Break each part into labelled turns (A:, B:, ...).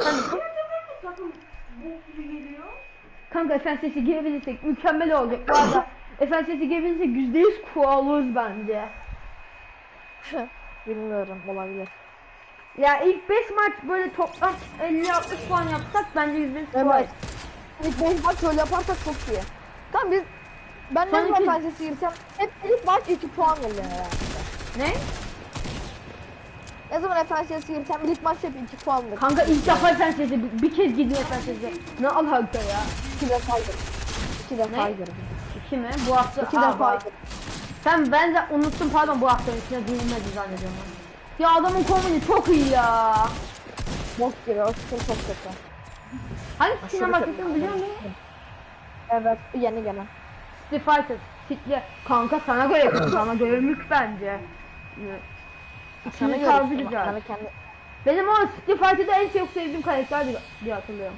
A: Takım gibi geliyor.
B: Kanka efendim sesi girebilirsek mükemmel olacak. Bu arada efendim sesi girebilirsek yüzde yüz kualız bence.
C: Bilmiyorum olabilir.
B: Ya ilk 5 maç böyle toplam 50-60 puan yapsak bence yüzde yüz.
C: Evet. İlk 5 maç şöyle yaparsak çok iyi. Tamam biz ben ne zaman
B: iki-
C: fantezi girsem hep ilk maç 2 puan veriyor herhalde.
B: Ne?
C: Ne zaman fantezi girsem ilk maç hep 2 puan veriyor.
B: Kanka ilk defa efendim sesi bir, bir kez gidiyor efendim sesi. Ne alaka ya?
C: 2 defa girdim. 2 defa
B: Ne?
C: girdim.
B: İki mi? Bu hafta
C: 2
B: Aa,
C: defa
B: bak.
C: girdim.
B: Sen ben de unuttum pardon bu haftanın içine girilmedi zannediyorum. ben. Ya adamın kombini çok iyi ya.
C: Bok o skill çok kötü. Aşırı
B: bakıyorsun biliyor musun?
C: Evet yeni gelen.
B: Street Fighter. Kanka sana göre sana göre mük bence.
C: Sana göre
B: tarzı güzel.
C: bana kendi...
B: Benim o Street Fighter'da en çok sevdiğim karakter diye, diye hatırlıyorum.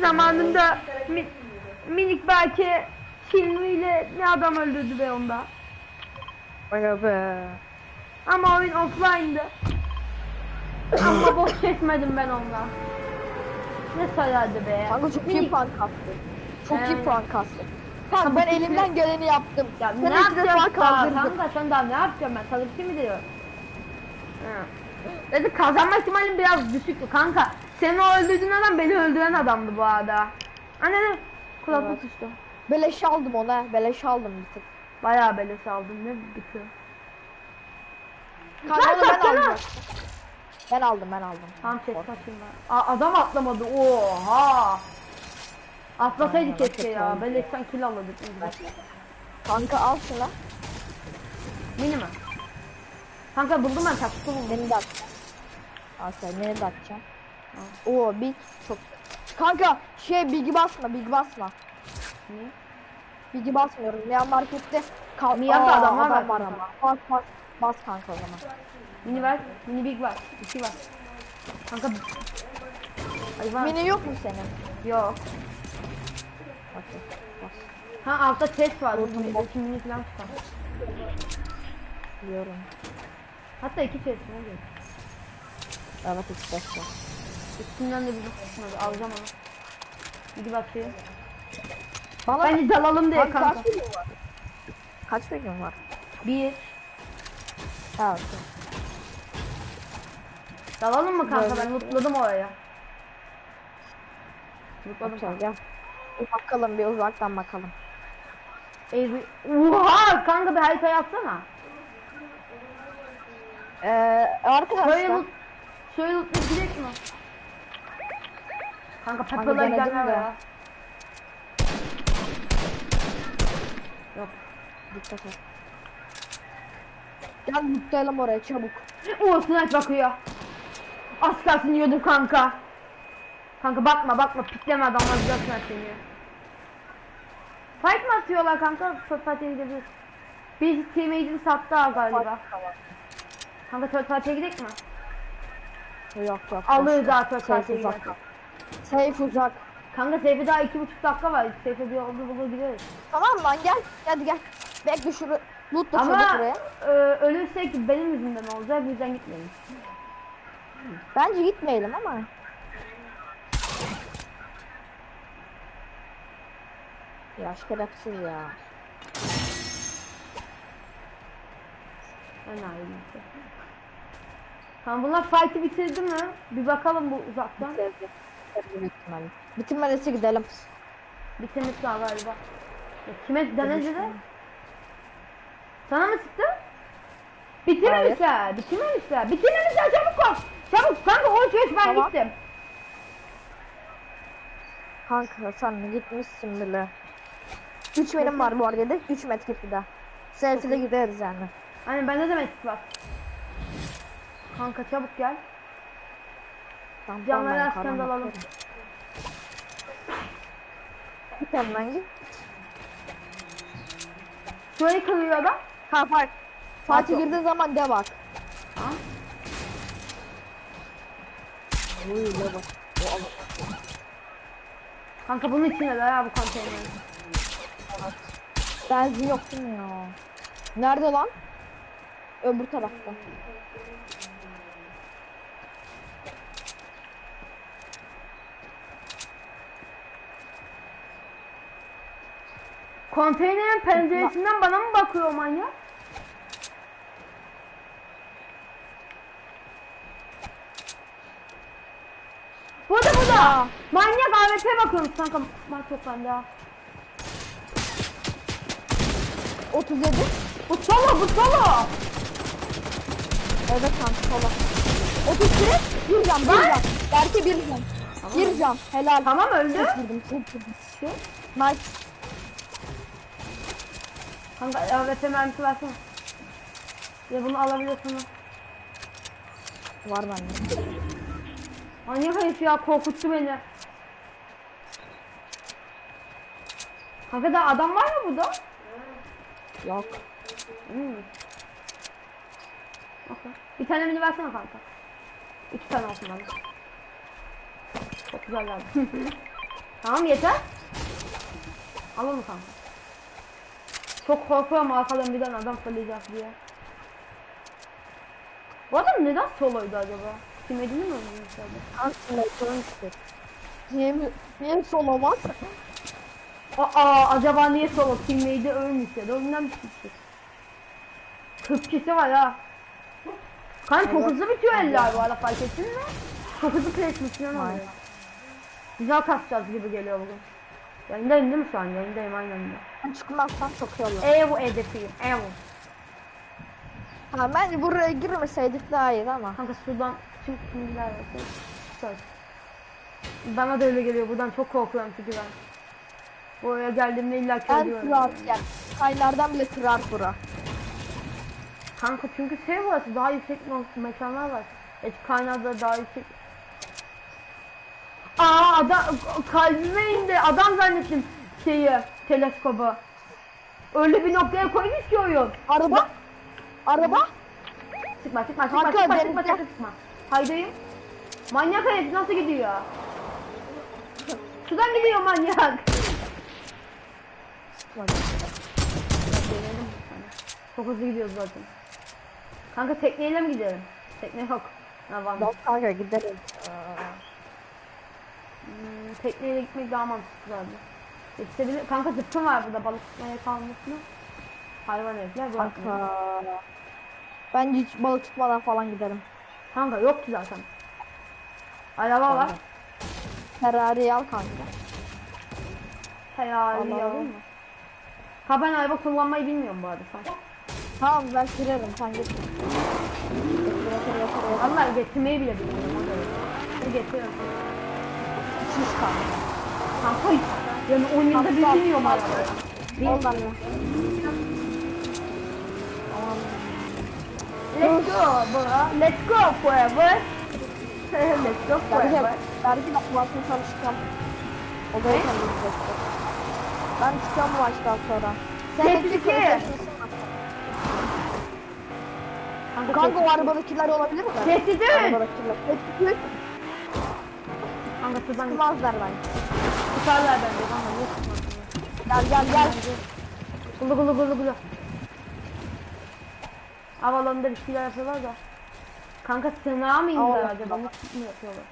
B: Zamanında mi, minik belki filmiyle ne adam öldürdü be onda.
C: Aga be.
B: Ama oyun offline'dı. Ama boş kesmedim ben ondan. Ne sayardı be.
C: Kanka çok iyi
B: Minik-
C: puan kastı. Çok iyi
B: Evet.
C: puan kastı. Kanka
B: Kanka
C: ben elimden geleni yaptım.
B: Ya
C: Sen
B: ne yapacağım
C: kaldırdın.
B: Kanka sen daha ne yapacağım ben? Sana bir şey mi diyorum? Dedi kazanma ihtimalim biraz düşüktü kanka. Seni o öldürdüğün adam beni öldüren adamdı bu arada. Anne ne? Kulaklık
C: Evet.
B: düştü.
C: Beleş aldım ona. Beleş aldım bir tık.
B: Bayağı beleş aldım ne bitti.
C: Kanka ben
B: kaçsana.
C: aldım. Ben aldım ben aldım.
B: Tam ses kaçayım ben. Aa, adam atlamadı. Oha. Atlasaydı keşke ya.
C: oldu.
B: Beleşten kill alırdık.
C: Kanka al şunu.
B: Mini mi? Kanka buldum ben taksi buldum.
C: Beni de atacağım. Al sen beni de atacağım. Oo big çok. Kanka şey bigi basma big basma.
B: Niye?
C: Bigi basmıyorum. Ya markette kal
B: Mia'da
C: Aa,
B: adam var
C: adam var ama. Bas bas. Bas kanka o zaman.
B: Mini var. Mini big var. İki var. Kanka. Ay var.
C: Mini yok mu senin?
B: Yok.
C: Okey. Bas.
B: Ha altta chest var.
C: Yok,
B: Mini,
C: yok.
B: iki mini falan çıkar.
C: Biliyorum.
B: Hatta iki chest ne oluyor?
C: Evet işte.
B: Üstünden de bir bak çıkmadı. Alacağım onu. Bir bakayım.
C: Bana
B: Bence dalalım diye
C: Kanka. Kaç gün var? Kaç gün var?
B: Bir.
C: Ha.
B: Dalalım mı kanka?
C: Böyle.
B: Ben lootladım oraya.
C: Okey
B: kanka.
C: Bakalım bir uzaktan bakalım.
B: Evi. Oha kanka bir harita yapsana.
C: Ee, arkadaşlar.
B: Şöyle lootlayıp gidelim mi? Kanka gidenler
C: de.
B: ya. Yok.
C: Dikkat et. Gel mutlayalım oraya çabuk.
B: O sniper bakıyor. Az kalsın yiyordum kanka. Kanka bakma bakma pikleme adamlar sniper yiyor. Fight mı atıyorlar kanka? Third party'ye gidebiliriz. Biz teammate'ini sattı ha galiba. Kanka third party'ye gidelim mi?
C: Yok yok.
B: Alırız daha third
C: uzak.
B: gidelim.
C: Safe uzak.
B: Kanka safe'e daha iki buçuk dakika var. Safe'e bir oldu bulur gideriz.
C: Tamam lan gel. Hadi gel. Bekle şunu. Loot da
B: Ama
C: buraya.
B: e, ölürsek benim yüzümden olacak. Bu yüzden gitmeyin.
C: Bence gitmeyelim ama. Ya şerefsiz ya.
B: Ben ayrıyım işte. Tamam bunlar fight'ı bitirdi mi? Bir bakalım bu uzaktan.
C: İhtimalle. Bitirmediyse gidelim.
B: Bitirmiş daha galiba. Ya kime denedi de? Sana mı çıktı? Bitirmemişler, bitirmemişler, bitirmemişler çabuk koş. Çabuk kanka o çöz ben
C: Tamam.
B: gittim.
C: Kanka sen gitmişsin bile. 3 benim var bu arada. 3 met gitti de. Safe'de gideriz yani.
B: Hani bende de metik var. Kanka çabuk gel.
C: Tamam,
B: Canları asken dalalım.
C: Git hemen git.
B: Şurayı kırıyor adam.
C: Ha fark. Fatih
B: Nasıl?
C: girdiğin zaman de bak.
B: Ha?
C: Uy de bak.
B: Kanka bunun içinde de ya bu konteyner.
C: Benzin yok ya? Nerede lan? Öbür tarafta.
B: Konteynerin penceresinden bana mı bakıyor o manyak? Burada burada. Manyak AWP bakıyormuş kanka. Bak yok bende.
C: 37.
B: Bu solo bu solo.
C: Evet kanka sola. 32. Bir can bir can. Belki bir can. Bir can. Helal.
B: Tamam öldü.
C: Çok vurdum. Çok vurdum. Nice.
B: Kanka AWP mermisi versene. Ya bunu alabiliyorsun.
C: Var bende.
B: Manyak herif ya korkuttu beni. Kanka da adam var mı burada?
C: Yok.
B: Hmm. Okey. Bir tane mini versene kanka. İki tane olsun bana. Çok güzel geldi. tamam yeter. Al onu kanka. Çok korkuyorum arkadan birden adam fırlayacak diye. Bu adam neden soloydu acaba? Kim edini mi oynuyor içeride?
C: Aslında sormuştuk. Niye, mi- niye solo var?
B: Aa acaba niye solo teammate'i ölmüş ya da oyundan bir şey. 40 kişi var ha. Kan çok hızlı bitiyor eller bu arada fark ettin mi? Çok hızlı placement falan oluyor. Güzel kasacağız gibi geliyor bugün. Yayındayım değil mi şu an? Yayındayım aynen öyle.
C: Ben çıkmazsam çok iyi olur.
B: Ev hedefiyim. Ev.
C: Ha, bence buraya girmeseydik daha iyiydi ama.
B: Kanka şuradan çık kimler var? Çıkar. Bana da öyle geliyor. Buradan çok korkuyorum çünkü ben. Buraya geldiğimde illa ki
C: Ben
B: ölüyorum.
C: kırar yani. Kaylardan bile kırar bura.
B: Kanka çünkü şey burası daha yüksek me- mekanlar var. Et kaynağında daha yüksek. Aa adam kalbime indi. Adam zannettim şeyi teleskobu. Öyle bir noktaya koymuş ki oyun.
C: Araba. Araba.
B: Çıkma çıkma çıkma
C: Kanka,
B: çıkma
C: ben-
B: çıkma çıkma çıkma. Haydayım. Manyak herif nasıl gidiyor? Şuradan gidiyor manyak. Çok hızlı gidiyoruz zaten. Kanka tekneyle mi gidelim? Tekne yok. Ha var mı?
C: Yok kanka gidelim.
B: Hmm, tekneyle gitmek daha mantıklı abi. Yetişebilir. Kanka zıpkın var burada balık tutmaya kalmasına. Hayvan herifler bırakmıyor.
C: Kanka. Bence hiç balık tutmadan falan gidelim.
B: Kanka yok ki zaten. Araba var.
C: Ferrari al kanka. Allah'ım.
B: yavrum mu? Ha ben araba kullanmayı bilmiyorum bu arada sen.
C: Tamam ben sürerim sen götür.
B: Allah getirmeyi bile bilmiyorum o. Ne getiriyorum?
C: Şiş kanka.
B: Kanka yani 10 yılda bir
C: kanka.
B: arabaya.
C: Oldan mı?
B: Let's go bro. Let's go forever. Let's go
C: Belki,
B: forever.
C: belki de kumasını çalışacağım. Odaya çalışacaktır. Ben çıkıyorum bu maçtan sonra. Sen bekle, konuşuyorsun. Kanka o arabadakiler olabilir mi?
B: Tehdit et.
C: Arabadakiler. Tehdit et.
B: Kanka şuradan
C: Çıkmazlar bence.
B: tutarlar bence kanka tutmazsın?
C: Gel gel gel.
B: Gulu gulu gulu gulu. Havalarında bir şeyler yapıyorlar da. Kanka sena mı indiler acaba? Ne yapıyorlar?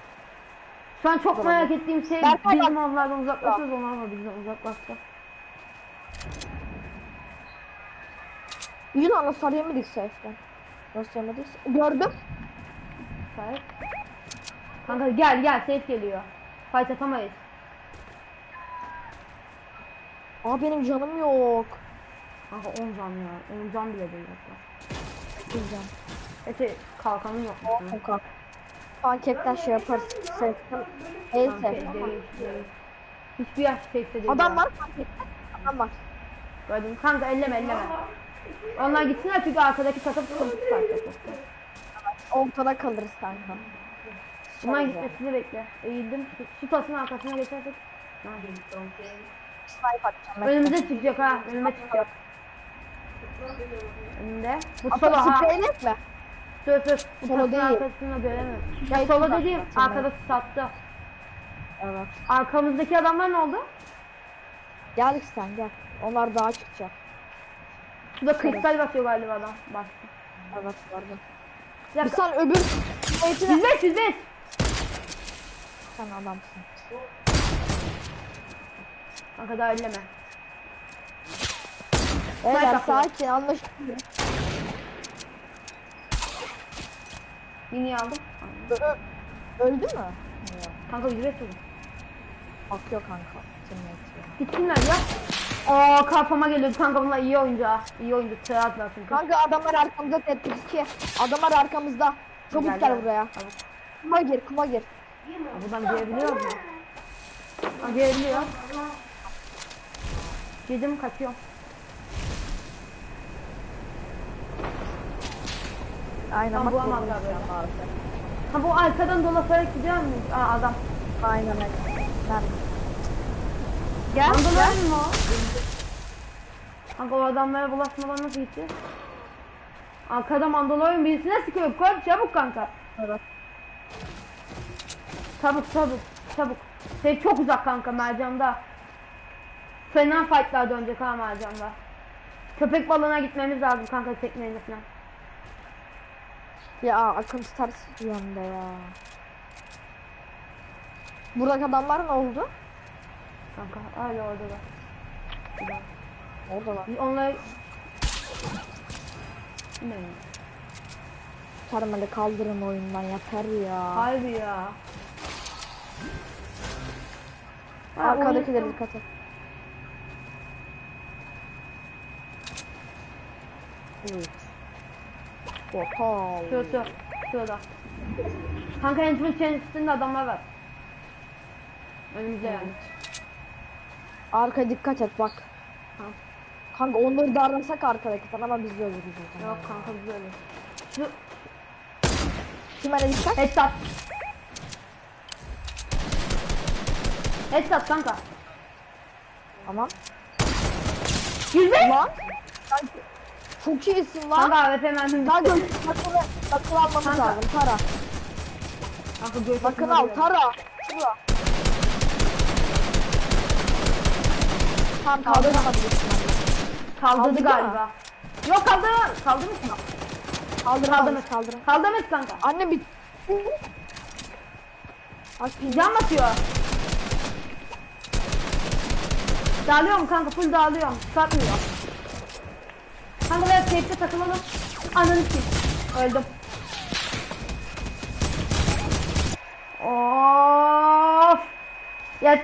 B: Şu an çok merak ettiğim şey bizim
C: bak.
B: onlardan uzaklaşıyoruz onlar mı bizden uzaklaşsa?
C: Yunan'la sarıya mı dikse işte? Nasıl yemedik? Gördüm.
B: Sahip. Kanka gel gel ses geliyor. Fight atamayız.
C: Aa benim canım yok.
B: Kanka 10 can ya. 10 can bile değil hatta.
C: Güzel.
B: Ete kalkanın yok. mu senin?
C: Kanka. Panketten şey yaparız. Sevdim. El
B: değil. Hiçbir yer safe değil.
C: Adam var panketten. Adam var.
B: Gördüm. Kanka elleme elleme. Onlar gitsinler çünkü arkadaki takım sıkıntı çıkartacak.
C: Ortada kalırız kanka.
B: Bunlar gitmesini bekle. Eğildim. Şu, şu tasın arkasına geçersek. Önümüze çıkacak ha. Önüme çıkacak. Önünde. Bu solo ha.
C: mi?
B: Dur dur. Bu
C: Solo
B: tasın
C: değil.
B: arkasını göremiyorum. Ya solo
C: güzel
B: dediğim arkada sattı.
C: Evet.
B: Arkamızdaki adamlar ne oldu?
C: Gel sen gel. Onlar daha çıkacak.
B: Şurada kristal basıyor galiba adam. Bastı.
C: Evet vardı.
B: Bir
C: Bir sen öbür
B: 105 105.
C: sen adamsın.
B: Kanka daha elleme.
C: Beyler sakin anlaşıldı.
B: Mini aldım.
C: Ö- Öldü mü?
B: Kanka ücret oldu.
C: Akıyor kanka.
B: Gitsinler ya. Aa kafama geliyordu kanka bunlar iyi oyuncu ha. İyi oyuncu. Teyatlar çünkü.
C: Kanka adamlar arkamızda Tetris 2. Adamlar arkamızda. Çabuk
B: Gel,
C: gel buraya.
B: Tamam.
C: Kuma gir kuma gir.
B: Ya Buradan girebiliyor mu? Ha girebiliyor. Girdim kaçıyorum.
C: Aynen
B: böyle.
C: şu an abi.
B: Ha bu arkadan dolasarak gidiyor mu? Aa adam.
C: Aynen öyle. Nerede?
B: Gel. Gel. mı o? Kanka o adamlara bulaşmadan nasıl gitti? Arkada mandalorian birisine sıkıyor. Koy çabuk kanka.
C: Evet.
B: Çabuk çabuk çabuk. Şey çok uzak kanka mercanda. Fena fightlar dönecek ha mercanda. Köpek balığına gitmemiz lazım kanka tekneyle falan.
C: Ya akım ters yönde ya. Buradaki adamlar ne oldu?
B: Kanka hala orada da.
C: Orada var.
B: Onlar... Ne?
C: Termali kaldırın oyundan yeter ya.
B: Harbi ya. Ha,
C: Arkadakileri dikkat et. Evet. Oha.
B: Şu şu. Şurada. Kanka Enchant Change'sinde adamlar var. Önümüzde yani.
C: Arkaya dikkat et bak.
B: Tamam.
C: Kanka onları darlasak arkadaki ama biz de ölürüz o zaman.
B: Yok kanka biz öyle. Şu
C: Kime ne dikkat?
B: headshot. Headshot kanka.
C: Tamam.
B: Yüzde.
C: Lan. Çok iyisin lan.
B: Kanka AWP mermim
C: Daha
B: bitti.
C: gör. Bakını, bakını almamız
B: Kanka.
C: lazım. Tara.
B: Kanka göğsüme
C: Bakını al. Tara. Şurada. Tamam kaldıramadık.
B: Kaldırdı
C: Kaldırdı
B: galiba. Yok kaldı. Kaldırmış mı?
C: Kaldıramadık. Kaldırın.
B: Kaldırmış kanka.
C: Anne bir.
B: Can batıyor. Dağılıyorum kanka full dağılıyorum. Çıkartmıyor. Kanka biraz safe'de takılalım. Ananı sil. Öldüm. Of. Ya.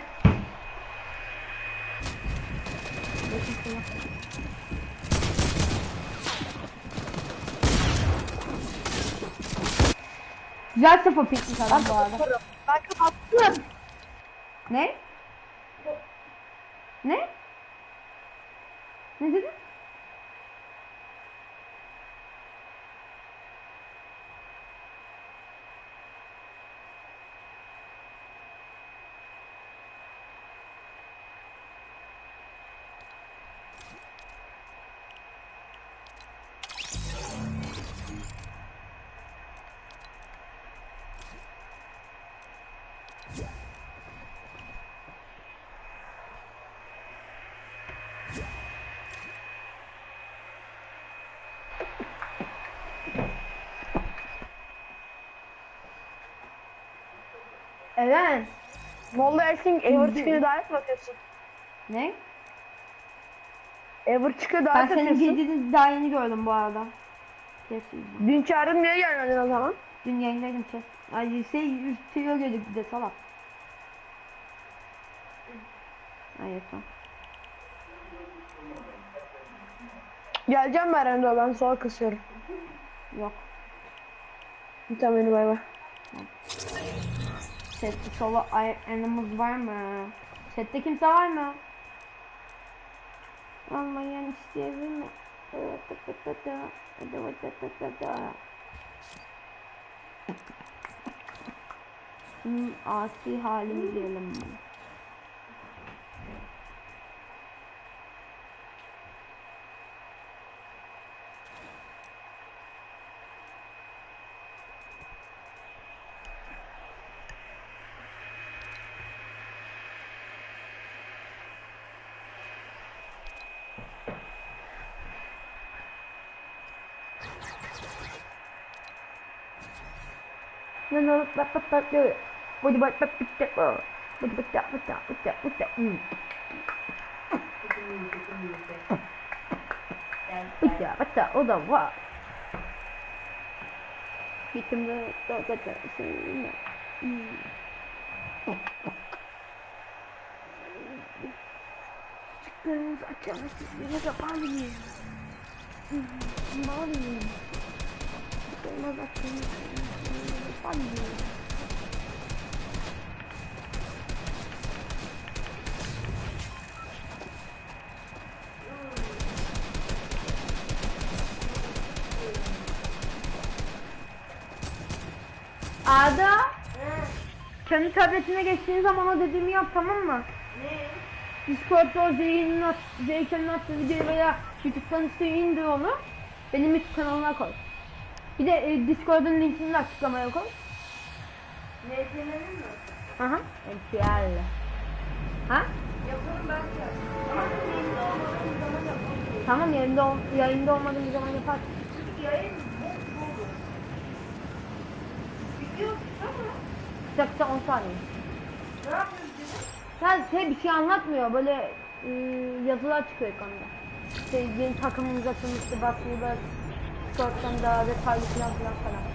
B: Güzel sıfır piknik adam bu arada.
C: Ben kapattım.
B: Ne? Ne? Ne dedin? Eren.
A: Vallahi Ersin Ever çıkıyor davet mi atıyorsun?
B: Ne?
A: Ever çıkıyor
B: Ben
A: davet
B: senin
A: atıyorsun.
B: girdiğini daha yeni gördüm bu arada. Kesin.
A: Dün çağırdım niye gelmedin o zaman?
B: Dün yayındaydım şey. Ay şey tüyo gördük de salak. Hayır tamam.
A: Geleceğim ben Endo ben sonra kısıyorum.
B: Yok.
A: Tamam beni bay bay.
B: Chatte solo animals var mı? Chatte kimse var mı? Olmayan isteyebilir mi? Hmm, asi halimi diyelim No, no, but, but, but, do it. What about that? What about that? What about that? What about that? What about that? What's that? What's that? Hold on, what? Hit them the dot dot dot. So, no. Chickens, I can't let this thing up out of you. I'm out of you. Okay, motherfucker. Ada. Kendi tabletine geçtiğin zaman o dediğimi yap tamam mı? Ne? Discord'da o Zeyken'in attığı videoyu veya YouTube'dan isteği indir onu. Benim YouTube kanalına koy. Bir de e, Discord'un linkini de açıklamaya koy.
A: NT'lerin mi?
B: Hı hı. NTL. Ha?
A: Yaparım belki. Ama yayında olmadığım zaman yapamıyorum.
B: Tamam yayında, ol- yayında olmadığın zaman yaparsın.
A: Çünkü yayın bok olur. Video ama
B: Kısa kısa 10 saniye.
A: ne yapıyoruz biz?
B: Ya şey bir şey anlatmıyor böyle e, yazılar çıkıyor ekranda. Şey yeni takımımız açılmıştı bak burada Discord'dan daha detaylı falan falan.